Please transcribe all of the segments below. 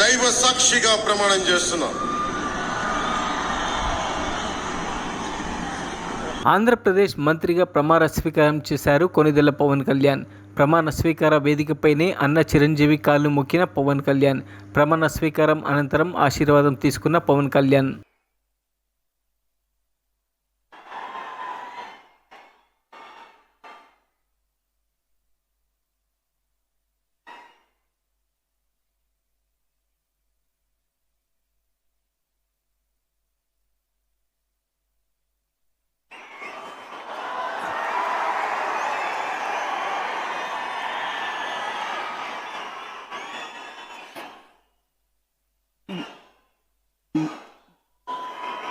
దైవ సాక్షిగా ప్రమాణం చేస్తున్నా. ఆంధ్రప్రదేశ్ మంత్రిగా ప్రమాణ స్వీకారం చేశారు కొనిదెల పవన్ కళ్యాణ్. ప్రమాణ స్వీకార వేదికపైనే అన్న చిరంజీవి కాళ్ళు మొక్కిన పవన్ కళ్యాణ్. ప్రమాణ స్వీకారం అనంతరం ఆశీర్వాదం తీసుకున్న పవన్ కళ్యాణ్.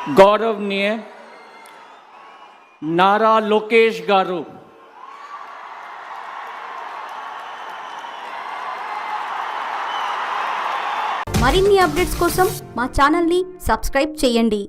గౌరవనీయ నారా లోకేష్ గారు. మరిన్ని అప్డేట్స్ కోసం మా ఛానల్ని సబ్స్క్రైబ్ చేయండి.